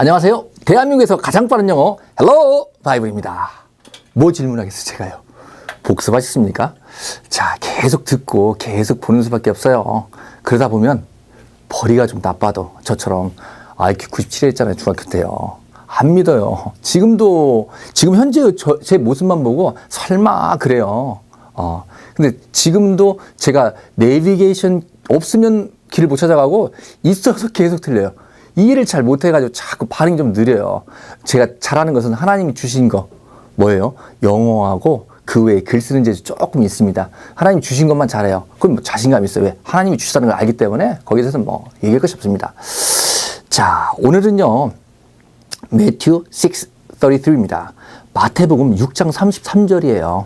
안녕하세요. 대한민국에서 가장 빠른 영어 헬로 바이블입니다. 뭐 질문하겠어요, 제가요? 복습하셨습니까? 자, 계속 듣고 계속 보는 수밖에 없어요. 그러다 보면 벌이가 좀 나빠도 저처럼 IQ 97 했잖아요, 중학교 때요. 안 믿어요. 지금도 지금 현재 저, 제 모습만 보고 설마 그래요. 어. 근데 지금도 제가 내비게이션 없으면 길을 못 찾아가고 있어서 계속 틀려요. 이해를 잘 못해가지고 자꾸 반응이 좀 느려요. 제가 잘하는 것은 하나님이 주신 거 뭐예요? 영어하고 그 외에 글 쓰는 재주 조금 있습니다. 하나님 주신 것만 잘해요. 그럼 뭐 자신감 있어요. 왜? 하나님이 주시다는 걸 알기 때문에 거기에 대해서는 뭐 얘기할 것이 없습니다. 자, 오늘은요. 매튜 6:33입니다. 마태복음 6장 33절이에요.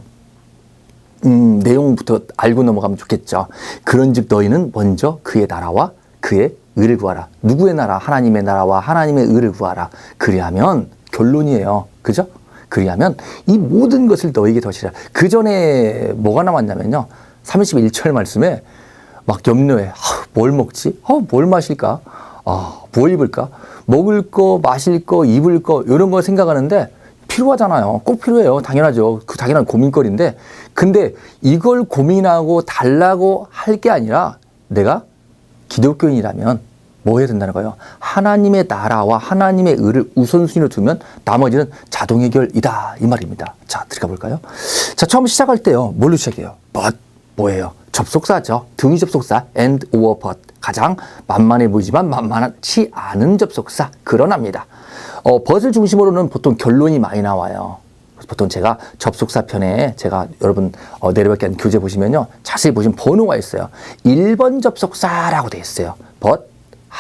음, 내용부터 알고 넘어가면 좋겠죠. 그런즉 너희는 먼저 그의 나라와 그의 의를 구하라. 누구의 나라? 하나님의 나라와 하나님의 의를 구하라. 그리하면 결론이에요. 그죠? 그리하면 이 모든 것을 너에게 더시라. 그 전에 뭐가 나왔냐면요. 31절 말씀에 막 염려해. 아, 뭘 먹지? 아, 뭘 마실까? 아, 뭘 입을까? 먹을 거, 마실 거, 입을 거, 이런 거 생각하는데 필요하잖아요. 꼭 필요해요. 당연하죠. 그 당연한 고민거리인데. 근데 이걸 고민하고 달라고 할 게 아니라 내가 기독교인이라면 뭐 해야 된다는 거예요? 하나님의 나라와 하나님의 의를 우선순위로 두면 나머지는 자동 해결이다. 이 말입니다. 자, 들어가 볼까요? 자, 처음 시작할 때요. 뭘로 시작해요? but. 뭐예요? 접속사죠. 등위 접속사 and or but. 가장 만만해 보이지만 만만치 않은 접속사. 그러납니다. 어, but을 중심으로는 보통 결론이 많이 나와요. 보통 제가 접속사 편에 제가 여러분 어, 내려밖에 안 교재 보시면요. 자세히 보시면 번호가 있어요. 1번 접속사라고 돼 있어요. but,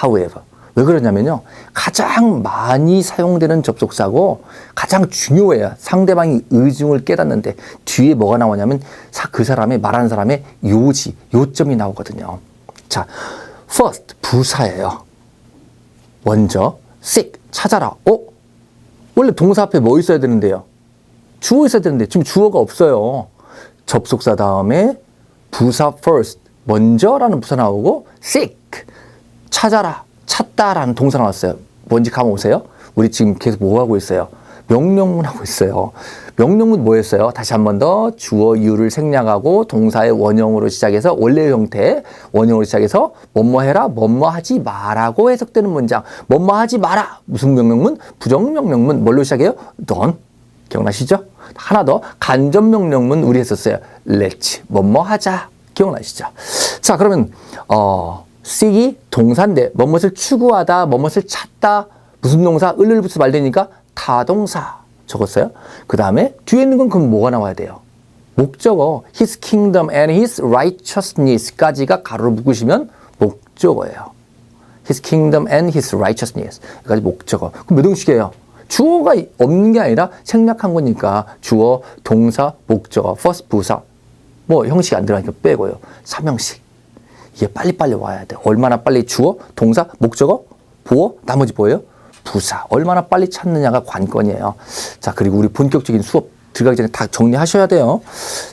however. 왜 그러냐면요. 가장 많이 사용되는 접속사고 가장 중요해요. 상대방이 의중을 깨닫는데 뒤에 뭐가 나오냐면 사- 그 사람의 말하는 사람의 요지, 요점이 나오거든요. 자, first 부사예요. 먼저 seek 찾아라. 어? 원래 동사 앞에 뭐 있어야 되는데요? 주어 있어야 되는데 지금 주어가 없어요. 접속사 다음에 부사 first 먼저라는 부사 나오고 seek 찾아라 찾다라는 동사 나왔어요. 뭔지 감아 오세요? 우리 지금 계속 뭐 하고 있어요? 명령문 하고 있어요. 명령문 뭐였어요? 다시 한 번 더 주어 이유를 생략하고 동사의 원형으로 시작해서 원래 형태 원형으로 시작해서 뭐뭐 해라 뭐뭐 하지 마라고 해석되는 문장 뭐뭐 하지 마라 무슨 명령문 부정명령문 뭘로 시작해요? 넌 기억나시죠? 하나 더 간접 명령문 우리 했었어요. let's 뭐뭐 하자 기억나시죠? 자 그러면 어 seek이 동사인데 뭐뭇을 추구하다 뭐뭇을 찾다 무슨 동사 을을부터 말되니까 타동사 적었어요. 그 다음에 뒤에 있는 건 그럼 뭐가 나와야 돼요? 목적어 his kingdom and his righteousness까지가 가로로 묶으시면 목적어예요. his kingdom and his righteousness 여기까지 목적어. 그럼 몇 형식이에요? 주어가 없는 게 아니라 생략한 거니까 주어, 동사, 목적어, first 부사 뭐 형식이 안 들어가니까 빼고요. 3형식. 이게 빨리빨리 와야 돼. 얼마나 빨리 주어, 동사, 목적어, 보어, 나머지 뭐예요? 부사. 얼마나 빨리 찾느냐가 관건이에요. 자, 그리고 우리 본격적인 수업 들어가기 전에 다 정리하셔야 돼요.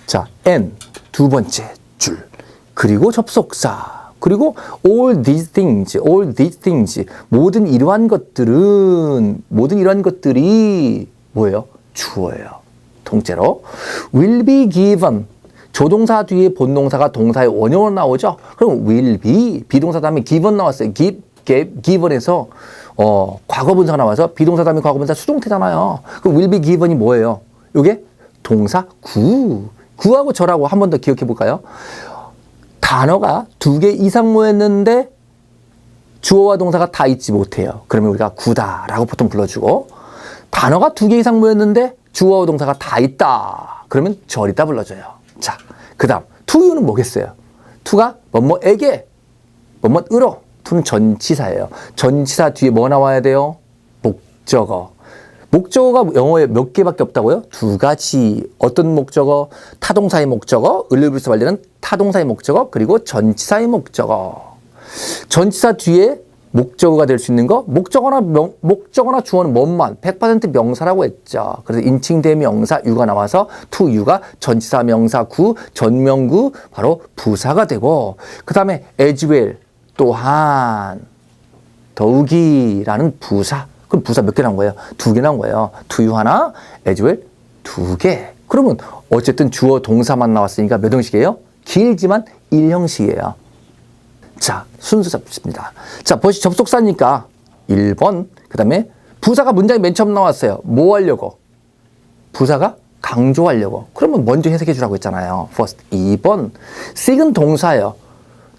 자, n 두 번째 줄. 그리고 접속사. 그리고 all these things, all these things. 모든 이러한 것들은 모든 이러한 것들이 뭐예요? 주어예요. 통째로 will be given 조동사 뒤에 본동사가 동사의 원형으로 나오죠. 그럼 will be 비동사 다음에 given 나왔어요. give, gave, given에서 어, 과거 분사가 나와서 비동사 다음에 과거 분사 수동태잖아요. 그럼 will be given이 뭐예요? 이게 동사 구. 구하고 절하고 한 번 더 기억해 볼까요? 단어가 두 개 이상 모였는데 주어와 동사가 다 있지 못해요. 그러면 우리가 구다라고 보통 불러주고 단어가 두 개 이상 모였는데 주어와 동사가 다 있다. 그러면 절이다 불러줘요. 자, 그 다음 투유는 뭐겠어요? 투가 뭐뭐에게 뭐뭐으로 투는 전치사예요. 전치사 뒤에 뭐 나와야 돼요? 목적어. 목적어가 영어에 몇 개밖에 없다고요? 두 가지. 어떤 목적어? 타동사의 목적어, 을르브스 말되는 타동사의 목적어, 그리고 전치사의 목적어. 전치사 뒤에 목적어가 될 수 있는 거 목적어나 명, 목적어나 주어는 뭐만 100% 명사라고 했죠. 그래서 인칭 대명사 유가 나와서 to 유가 전치사 명사 구 전명구 바로 부사가 되고 그다음에 as well 또한 더욱이라는 부사 그럼 부사 몇 개 나온 거예요? 두 개 나온 거예요. you 하나, as well 두 개. 그러면 어쨌든 주어 동사만 나왔으니까 몇 형식이에요? 길지만 1형식이에요. 자, 순서 잡습니다. 자, 벌써 접속사니까 1번. 그 다음에 부사가 문장에 맨 처음 나왔어요. 뭐 하려고? 부사가 강조하려고. 그러면 먼저 해석해 주라고 했잖아요. first. 2번. seek은 동사예요.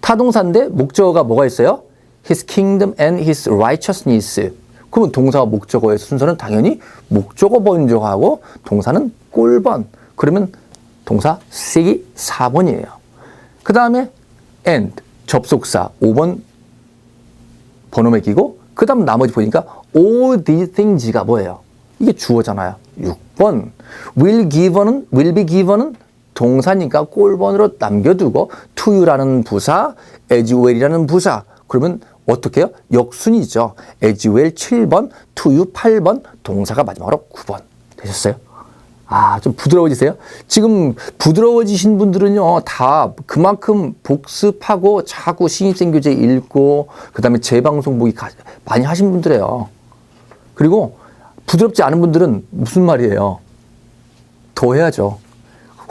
타동사인데 목적어가 뭐가 있어요? his kingdom and his righteousness. 그러면 동사와 목적어의 순서는 당연히 목적어 먼저 하고 동사는 꼴번. 그러면 동사 seek이 4번이에요. 그 다음에 and 접속사 5번 번호 매기고 그 다음 나머지 보니까 all these things가 뭐예요? 이게 주어잖아요. 6번 will given은 will be given은 동사니까 꼴번으로 남겨두고 to you라는 부사, as well이라는 부사 그러면 어떻게 해요? 역순이죠. as well 7번, to you 8번, 동사가 마지막으로 9번 되셨어요? 아, 좀 부드러워지세요? 지금 부드러워지신 분들은요, 다 그만큼 복습하고 자꾸 신입생 교재 읽고, 그 다음에 재방송 보기 가- 많이 하신 분들이에요. 그리고 부드럽지 않은 분들은 무슨 말이에요? 더 해야죠.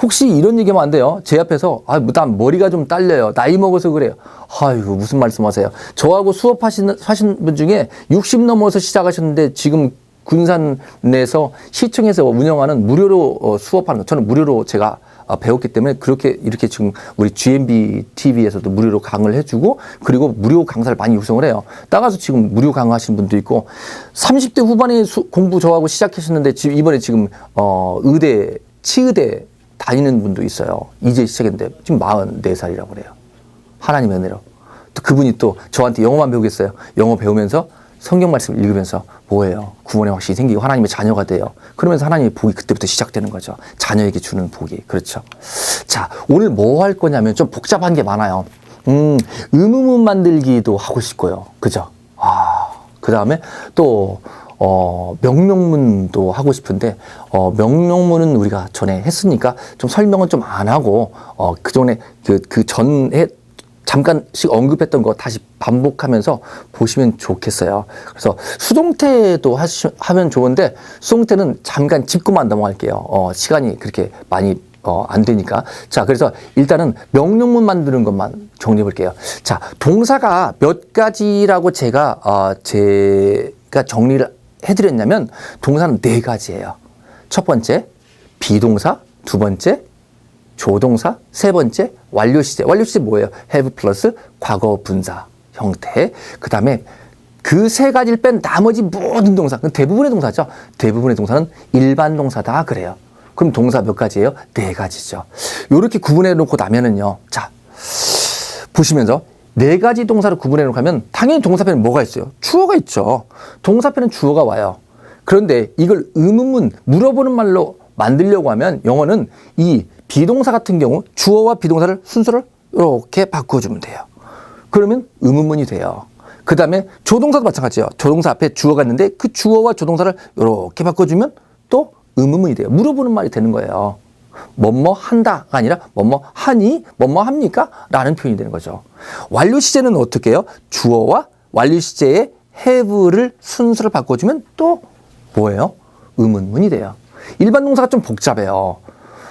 혹시 이런 얘기하면 안 돼요. 제 앞에서, 아, 난 머리가 좀 딸려요. 나이 먹어서 그래요. 아이고, 무슨 말씀 하세요. 저하고 수업하시는, 하신 분 중에 60 넘어서 시작하셨는데 지금 군산 내에서 시청에서 운영하는 무료로 어, 수업하는 거. 저는 무료로 제가 어, 배웠기 때문에 그렇게 이렇게 지금 우리 GMB TV에서도 무료로 강의를 해주고 그리고 무료 강사를 많이 구성을 해요. 따가서 지금 무료 강의하시는 분도 있고 30대 후반에 수- 공부 저하고 시작하셨는데 지금 이번에 지금 어, 의대 치의대 다니는 분도 있어요. 이제 시작했는데 지금 44살이라고 그래요. 하나님의 은혜로. 또 그분이 또 저한테 영어만 배우겠어요. 영어 배우면서 성경 말씀을 읽으면서 뭐예요? 구원의 확신이 생기고 하나님의 자녀가 돼요. 그러면서 하나님의 복이 그때부터 시작되는 거죠. 자녀에게 주는 복이. 그렇죠. 자, 오늘 뭐 할 거냐면 좀 복잡한 게 많아요. 음, 의문문 만들기도 하고 싶고요. 그죠? 아, 그 다음에 또, 어, 명령문도 하고 싶은데, 어, 명령문은 우리가 전에 했으니까 좀 설명은 좀 안 하고, 어, 그 전에, 그, 그 전에 잠깐씩 언급했던 거 다시 반복하면서 보시면 좋겠어요. 그래서 수동태도 하시, 하면 좋은데 수동태는 잠깐 짚고만 넘어갈게요. 어, 시간이 그렇게 많이 어, 안 되니까. 자, 그래서 일단은 명령문 만드는 것만 정리해 볼게요. 자, 동사가 몇 가지라고 제가, 어, 제가 정리를 해드렸냐면 동사는 네 가지예요. 첫 번째, 비동사. 두 번째, 조동사, 세 번째 완료 시제. 완료 시제 뭐예요? have 플러스 과거 분사 형태. 그 다음에 그 세 가지를 뺀 나머지 모든 동사, 대부분의 동사죠. 대부분의 동사는 일반 동사다 그래요. 그럼 동사 몇 가지예요? 네 가지죠. 이렇게 구분해 놓고 나면은요. 자, 보시면서 네 가지 동사를 구분해 놓고 하면 당연히 동사편에 뭐가 있어요? 주어가 있죠. 동사편은 주어가 와요. 그런데 이걸 의문문 물어보는 말로 만들려고 하면 영어는 이 비동사 같은 경우 주어와 비동사를 순서를 이렇게 바꿔 주면 돼요. 그러면 의문문이 돼요. 그 다음에 조동사도 마찬가지예요. 조동사 앞에 주어가 있는데 그 주어와 조동사를 이렇게 바꿔주면 또 의문문이 돼요. 물어보는 말이 되는 거예요. 뭐뭐 한다가 아니라 뭐뭐 하니 뭐뭐 합니까? 라는 표현이 되는 거죠. 완료 시제는 어떻게 해요? 주어와 완료 시제의 have를 순서를 바꿔주면 또 뭐예요? 의문문이 돼요. 일반 동사가 좀 복잡해요.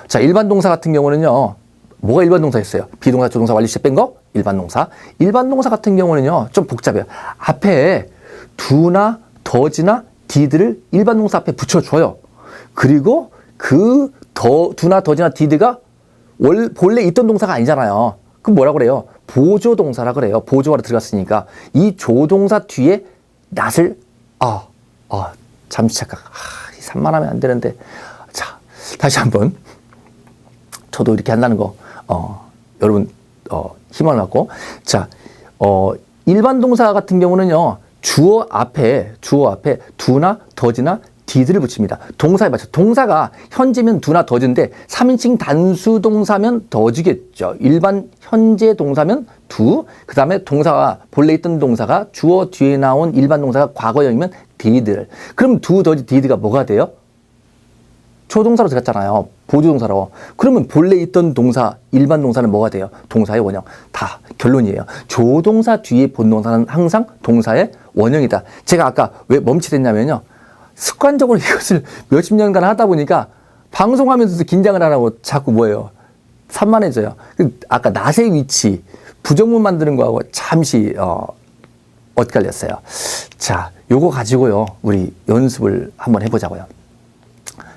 자, 일반 동사 같은 경우는요. 뭐가 일반 동사였어요? 비동사, 조동사, 완료 시제 뺀 거? 일반 동사. 일반 동사 같은 경우는요. 좀 복잡해요. 앞에 두나 더지나 디드를 일반 동사 앞에 붙여줘요. 그리고 그 더, 두나 더지나 디드가 원, 본래 있던 동사가 아니잖아요. 그럼 뭐라 그래요? 보조 동사라 그래요. 보조가 들어갔으니까 이 조동사 뒤에 낫을 아, 아, 잠시 잠깐. 아, 이 산만하면 안 되는데. 자, 다시 한번. 저도 이렇게 한다는 거, 어, 여러분, 어, 힘을 갖고. 자, 어, 일반 동사 같은 경우는요, 주어 앞에, 주어 앞에 두나 더지나 디드를 붙입니다. 동사에 맞춰. 동사가 현재면 두나 더즈인데 3인칭 단수 동사면 더즈겠죠. 일반 현재 동사면 두. 그 다음에 동사가 본래 있던 동사가 주어 뒤에 나온 일반 동사가 과거형이면 디드. 그럼 두 더지 디드가 뭐가 돼요? 조동사로 들어갔잖아요. 보조동사로. 그러면 본래 있던 동사, 일반 동사는 뭐가 돼요? 동사의 원형. 다 결론이에요. 조동사 뒤에 본동사는 항상 동사의 원형이다. 제가 아까 왜 멈칫했냐면요. 습관적으로 이것을 몇십 년간 하다 보니까 방송하면서도 긴장을 안 하고 자꾸 뭐예요? 산만해져요. 그 아까 낫의 위치, 부정문 만드는 거하고 잠시, 어, 엇갈렸어요. 자, 요거 가지고요. 우리 연습을 한번 해보자고요.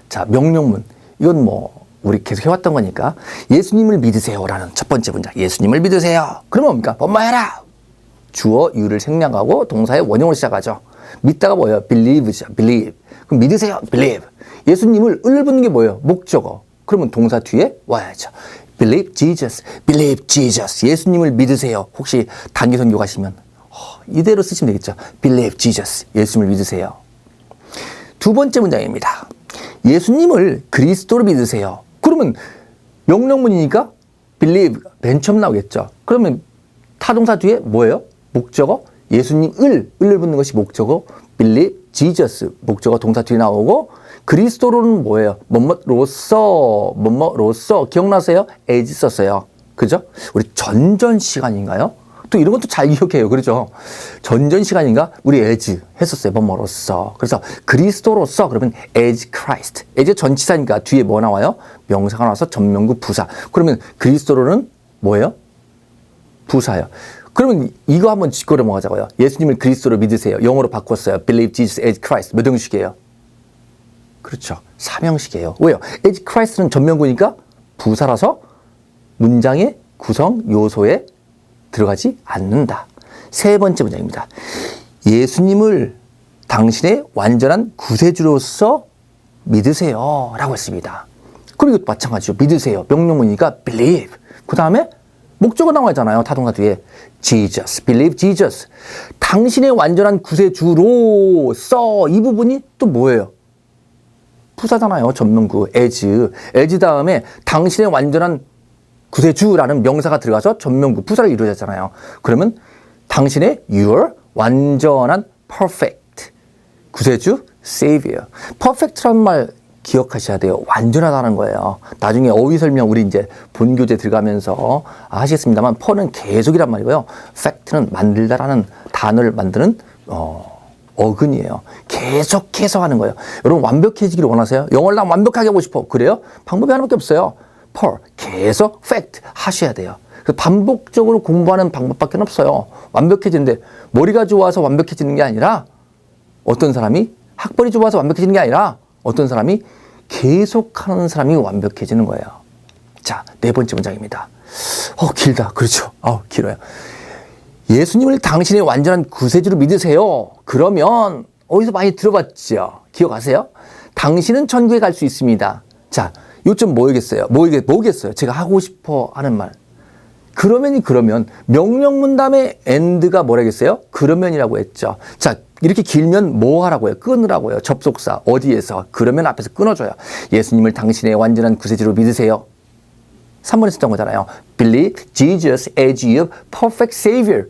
자, 명령문. 이건 뭐, 우리 계속 해왔던 거니까. 예수님을 믿으세요라는 첫 번째 문장. 예수님을 믿으세요. 그러면 뭡니까? 번마해라! 주어, 유를 생략하고 동사의 원형으로 시작하죠. 믿다가 뭐예요? believe죠. believe. 그럼 믿으세요. believe. 예수님을 을 붙는 게 뭐예요? 목적어. 그러면 동사 뒤에 와야죠. believe Jesus. believe Jesus. 예수님을 믿으세요. 혹시 단기 선교 가시면 어, 이대로 쓰시면 되겠죠. believe Jesus. 예수님을 믿으세요. 두 번째 문장입니다. 예수님을 그리스도로 믿으세요. 그러면 명령문이니까 believe 맨 처음 나오겠죠. 그러면 타동사 뒤에 뭐예요? 목적어 예수님을 을을 붙는 것이 목적어 believe Jesus 목적어 동사 뒤에 나오고 그리스도로는 뭐예요? 뭐뭐로서 뭐뭐로서 기억나세요? as 썼어요. 그죠? 우리 전전 시간인가요? 또 이런 것도 잘 기억해요. 그렇죠? 전전 시간인가? 우리 as 했었어요. 뭐뭐로서. 그래서 그리스도로서 그러면 as Christ. as 전치사니까 뒤에 뭐 나와요? 명사가 나와서 전명구 부사. 그러면 그리스도로는 뭐예요? 부사요. 그러면 이거 한번 짚고 넘어가자고요. 예수님을 그리스도로 믿으세요. 영어로 바꿨어요. Believe Jesus as Christ. 몇 형식이에요? 그렇죠. 삼형식이에요. 왜요? as Christ는 전명구니까 부사라서 문장의 구성 요소에 들어가지 않는다. 세 번째 문장입니다. 예수님을 당신의 완전한 구세주로서 믿으세요. 라고 했습니다. 그리고 마찬가지죠. 믿으세요. 명령문이니까 believe. 그 다음에 목적어 나와 있잖아요. 타동사 뒤에. Jesus. Believe Jesus. 당신의 완전한 구세주로서 이 부분이 또 뭐예요? 부사잖아요. 전문구. as. as 다음에 당신의 완전한 구세주라는 명사가 들어가서 전명구 부사를 이루어졌잖아요. 그러면 당신의 your 완전한 perfect 구세주 savior. perfect란 말 기억하셔야 돼요. 완전하다는 거예요. 나중에 어휘 설명 우리 이제 본교재 들어가면서 하시겠습니다만 per는 계속이란 말이고요. fact는 만들다라는 단어를 만드는 어, 어근이에요. 계속해서 하는 거예요. 여러분 완벽해지기를 원하세요? 영어를 난 완벽하게 하고 싶어. 그래요? 방법이 하나밖에 없어요. per 계속 fact 하셔야 돼요. 그 반복적으로 공부하는 방법밖에 없어요. 완벽해지는데 머리가 좋아서 완벽해지는 게 아니라 어떤 사람이 학벌이 좋아서 완벽해지는 게 아니라 어떤 사람이 계속하는 사람이 완벽해지는 거예요. 자, 네 번째 문장입니다. 어, 길다. 그렇죠. 어, 길어요. 예수님을 당신의 완전한 구세주로 믿으세요. 그러면 어디서 많이 들어봤죠? 기억하세요? 당신은 천국에 갈 수 있습니다. 자, 요점 뭐겠어요? 뭐겠, 뭐겠어요? 제가 하고 싶어 하는 말. 그러면이 그러면 명령문 다음에 end가 뭐라겠어요? 그러면이라고 했죠. 자, 이렇게 길면 뭐 하라고요? 끊으라고요. 접속사 어디에서? 그러면 앞에서 끊어줘요. 예수님을 당신의 완전한 구세주로 믿으세요. 3번에 썼던 거잖아요. Believe Jesus as your perfect savior.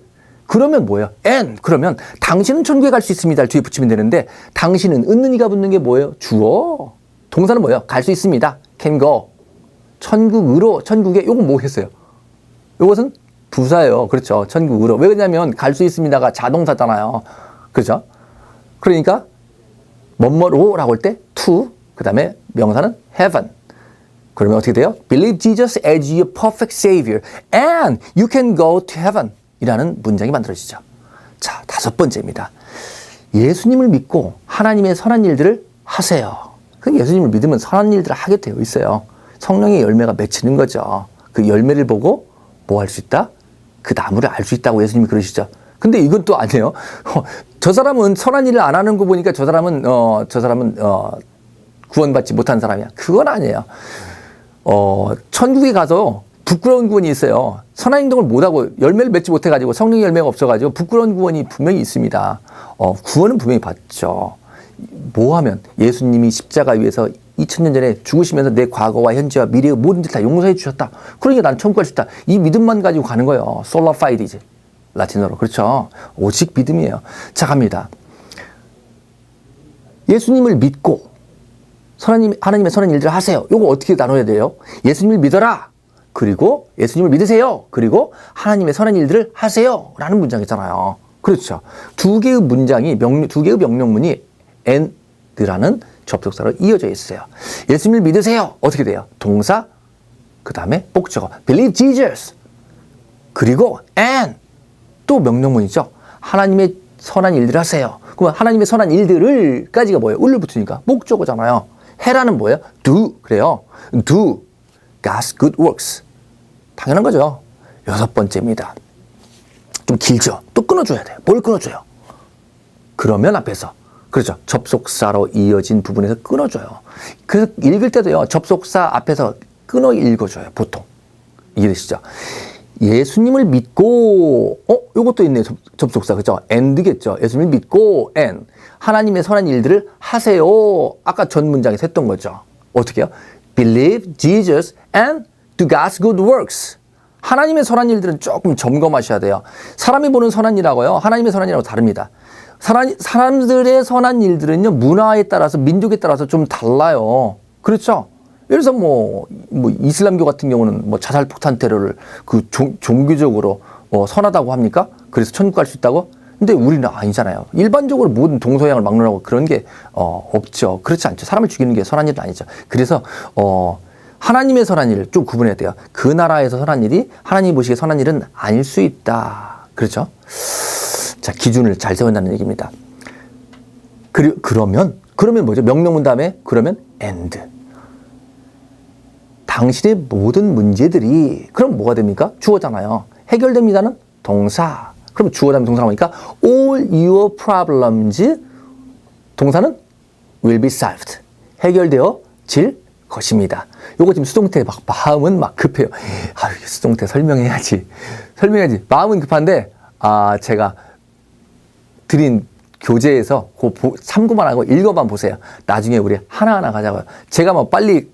그러면 뭐예요? and 그러면 당신은 천국에 갈 수 있습니다. 뒤에 붙이면 되는데 당신은 은는이가 붙는 게 뭐예요? 주어. 동사는 뭐예요? 갈 수 있습니다. can go. 천국으로 천국에 요건 뭐겠어요? 요것은 부사예요. 그렇죠. 천국으로. 왜 그러냐면 갈 수 있습니다가 자동사잖아요. 그죠? 그러니까 뭐뭐로라고 할 때 to 그다음에 명사는 heaven. 그러면 어떻게 돼요? Believe Jesus as your perfect savior and you can go to heaven. 이라는 문장이 만들어지죠. 자, 다섯 번째입니다. 예수님을 믿고 하나님의 선한 일들을 하세요. 그 예수님을 믿으면 선한 일들을 하게 되어 있어요. 성령의 열매가 맺히는 거죠. 그 열매를 보고 뭐 할 수 있다? 그 나무를 알 수 있다고 예수님이 그러시죠. 근데 이건 또 아니에요. 어, 저 사람은 선한 일을 안 하는 거 보니까 저 사람은 어, 저 사람은 어, 구원받지 못한 사람이야. 그건 아니에요. 어, 천국에 가서 부끄러운 구원이 있어요. 선한 행동을 못하고 열매를 맺지 못해가지고 성령의 열매가 없어가지고 부끄러운 구원이 분명히 있습니다. 어, 구원은 분명히 받죠. 뭐 하면 예수님이 십자가 위에서 2000년 전에 죽으시면서 내 과거와 현재와 미래의 모든 일다 용서해 주셨다. 그러니까 난 천국 갈 수 있다. 이 믿음만 가지고 가는 거예요. 솔라파이드지. 라틴어로. 그렇죠. 오직 믿음이에요. 자, 갑니다. 예수님을 믿고 선하님, 하나님의 선한 일들을 하세요. 요거 어떻게 나눠야 돼요? 예수님을 믿어라. 그리고 예수님을 믿으세요. 그리고 하나님의 선한 일들을 하세요. 라는 문장이잖아요. 그렇죠. 두 개의 문장이 명령, 두 개의 명령문이 and라는 접속사로 이어져 있어요. 예수님을 믿으세요. 어떻게 돼요? 동사, 그 다음에 목적어. believe Jesus. 그리고 and 또 명령문이죠. 하나님의 선한 일들을 하세요. 그러면 하나님의 선한 일들을까지가 뭐예요? 을로 붙으니까 목적어잖아요. 해라는 뭐예요? do 그래요. do God's good works. 당연한 거죠. 여섯 번째입니다. 좀 길죠. 또 끊어줘야 돼요. 뭘 끊어줘요? 그러면 앞에서 그렇죠. 접속사로 이어진 부분에서 끊어줘요. 그래서 읽을 때도요. 접속사 앞에서 끊어 읽어줘요. 보통 이해되시죠? 예수님을 믿고 어 요것도 있네요. 접, 접속사 그죠? and겠죠. 예수님을 믿고 and 하나님의 선한 일들을 하세요. 아까 전 문장에서 했던 거죠. 어떻게요? Believe Jesus and do God's good works. 하나님의 선한 일들은 조금 점검하셔야 돼요. 사람이 보는 선한 일하고요. 하나님의 선한 일하고 다릅니다. 사람, 사람들의 선한 일들은요, 문화에 따라서, 민족에 따라서 좀 달라요. 그렇죠? 예를 들어서 뭐, 뭐, 이슬람교 같은 경우는 뭐 자살 폭탄 테러를 그 종, 종교적으로 어, 선하다고 합니까? 그래서 천국 갈 수 있다고? 근데 우리는 아니잖아요. 일반적으로 모든 동서양을 막론하고 그런 게, 어, 없죠. 그렇지 않죠. 사람을 죽이는 게 선한 일은 아니죠. 그래서, 어, 하나님의 선한 일을 좀 구분해야 돼요. 그 나라에서 선한 일이 하나님 보시기에 선한 일은 아닐 수 있다. 그렇죠? 자, 기준을 잘 세운다는 얘기입니다. 그, 그러면, 그러면 뭐죠? 명령 문 다음에, 그러면 and. 당신의 모든 문제들이, 그럼 뭐가 됩니까? 주어잖아요. 해결됩니다는 동사. 그럼 주어 다음에 동사가 뭐니까? all your problems. 동사는 will be solved. 해결되어 질 것입니다. 요거 지금 수동태 막 마음은 막 급해요. 아, 수동태 설명해야지. 설명해야지. 마음은 급한데, 아, 제가 드린 교재에서 그 참고만 하고 읽어만 보세요. 나중에 우리 하나하나 가자고요. 제가 뭐 빨리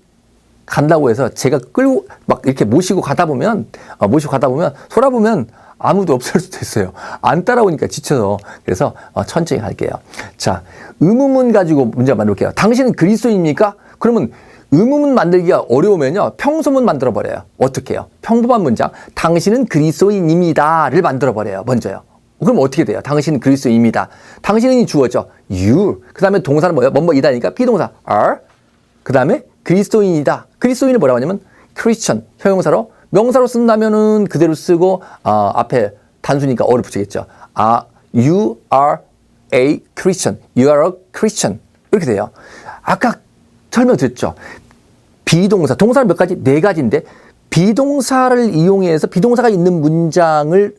간다고 해서 제가 끌고 막 이렇게 모시고 가다 보면 어, 모시고 가다 보면 돌아보면 아무도 없을 수도 있어요. 안 따라오니까 지쳐서 그래서 어, 천천히 갈게요. 자 의문문 가지고 문제 만들게요. 당신은 그리스도입니까? 그러면 의문문 만들기가 어려우면요 평소문 만들어 버려요. 어떻게 해요? 평범한 문장 당신은 그리스도인입니다를 만들어 버려요. 먼저요. 그럼 어떻게 돼요? 당신은 그리스도입니다. 당신은 주어죠. you. 그 다음에 동사는 뭐예요? 뭐뭐이다니까 비동사 are. 그 다음에 그리스도인이다. 그리스도인을 뭐라고 하냐면 Christian 형용사로 명사로 쓴다면은 그대로 쓰고 어, 앞에 단수니까 어를 붙이겠죠. 아, you are a Christian. You are a Christian. 이렇게 돼요. 아까 설명드렸죠. 비동사, 동사는 몇 가지? 네 가지인데 비동사를 이용해서 비동사가 있는 문장을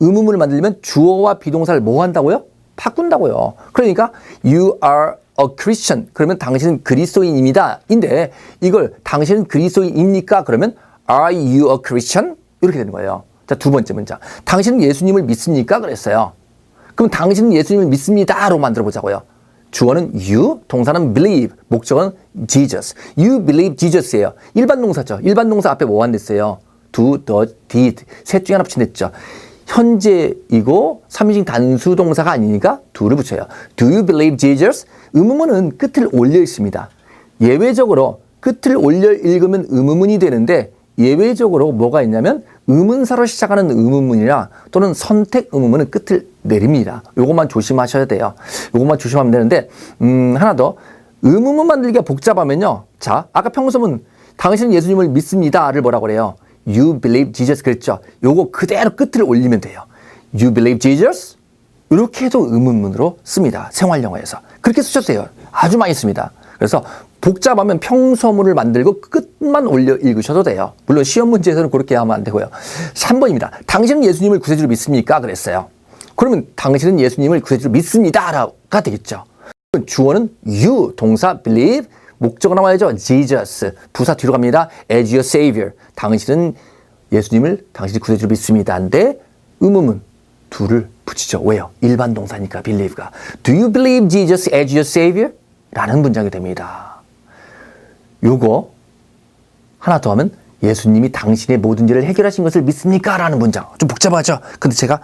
의문문을 만들려면 주어와 비동사를 뭐 한다고요? 바꾼다고요. 그러니까 you are a Christian. 그러면 당신은 그리스도인입니다. 인데 이걸 당신은 그리스도인입니까? 그러면 are you a Christian? 이렇게 되는 거예요. 자, 두 번째 문장. 당신은 예수님을 믿습니까? 그랬어요. 그럼 당신은 예수님을 믿습니다로 만들어 보자고요. 주어는 you, 동사는 believe, 목적은 Jesus. You believe Jesus예요. 일반 동사죠. 일반 동사 앞에 뭐안 됐어요? do, the, did. 셋 중에 하나 붙인댔죠. 현재이고 삼인칭 단수 동사가 아니니까 do를 붙여요. Do you believe Jesus? 의문문은 끝을 올려 있습니다. 예외적으로 끝을 올려 읽으면 의문문이 되는데 예외적으로 뭐가 있냐면 의문사로 시작하는 의문문이나 또는 선택 의문문은 끝을 내립니다. 요것만 조심하셔야 돼요. 요것만 조심하면 되는데 음, 하나 더 의문문 만들기가 복잡하면요. 자, 아까 평소문 당신은 예수님을 믿습니다를 뭐라고 그래요? You believe Jesus 그랬죠. 요거 그대로 끝을 올리면 돼요. You believe Jesus? 이렇게 해도 의문문으로 씁니다. 생활 영어에서. 그렇게 돼요. 아주 많이 씁니다. 그래서 복잡하면 평서문을 만들고 끝만 올려 읽으셔도 돼요. 물론 시험 문제에서는 그렇게 하면 안 되고요. 3번입니다. 당신은 예수님을 구세주로 믿습니까? 그랬어요. 그러면 당신은 예수님을 구세주로 믿습니다가 되겠죠. 주어는 you 동사 believe 목적어 나와야죠. Jesus. 부사 뒤로 갑니다. as your savior. 당신은 예수님을 당신이 구세주로 믿습니다인데 의문문 둘을 붙이죠. 왜요? 일반 동사니까 believe가. Do you believe Jesus as your savior? 라는 문장이 됩니다. 요거 하나 더 하면 예수님이 당신의 모든 일을 해결하신 것을 믿습니까? 라는 문장. 좀 복잡하죠? 근데 제가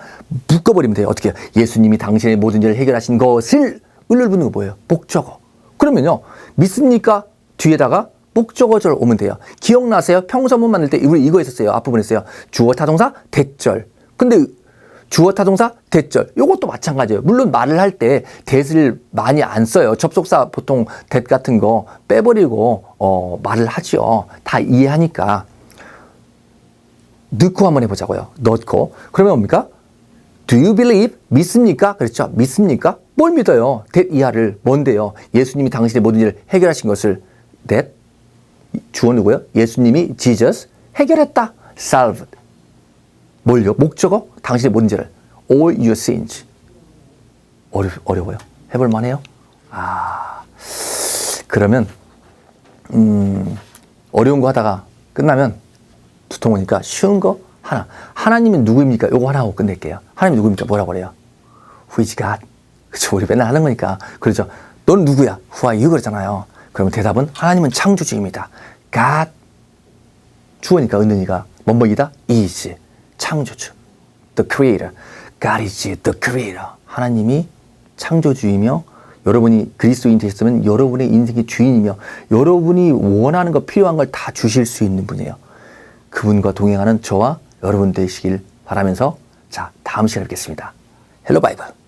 묶어버리면 돼요. 어떻게 해요? 예수님이 당신의 모든 일을 해결하신 것을 을을 붙는 거 뭐예요? 목적어. 그러면요. 믿습니까? 뒤에다가 목적어절 오면 돼요. 기억나세요? 평서문 만들 때 우리 이거 했었어요. 앞부분에 있어요. 주어 타동사 대절. 근데 주어 타동사 대절. 요것도 마찬가지예요. 물론 말을 할 때 대를 많이 안 써요. 접속사 보통 대 같은 거 빼버리고 어, 말을 하죠. 다 이해하니까. 넣고 한번 해보자고요. 넣고. 그러면 뭡니까? Do you believe? 믿습니까? 그렇죠. 믿습니까? 뭘 믿어요? that 이하를 뭔데요? 예수님이 당신의 모든 일을 해결하신 것을 that 주어 누구요? 예수님이 Jesus 해결했다. solved. 뭘요? 목적어? 당신의 모든 죄를 all your sins. 어려, 어려워요? 해볼 만해요? 아, 그러면, 음, 어려운 거 하다가 끝나면 두통 오니까 쉬운 거 하나. 하나님은 누구입니까? 요거 하나 하고 끝낼게요. 하나님이 누구입니까? 뭐라고 그래요? Who is God? 그쵸. 우리 맨날 하는 거니까. 그러죠. 넌 누구야? Who are you? 그러잖아요. 그러면 대답은 하나님은 창조주입니다. God. 주어니까 은은이가 뭔먹이다? is. 창조주. The creator. God is the creator. 하나님이 창조주이며 여러분이 그리스도인 되셨으면 여러분의 인생의 주인이며 여러분이 원하는 거 필요한 걸 다 주실 수 있는 분이에요. 그분과 동행하는 저와 여러분 되시길 바라면서 자 다음 시간에 뵙겠습니다. 헬로 바이블.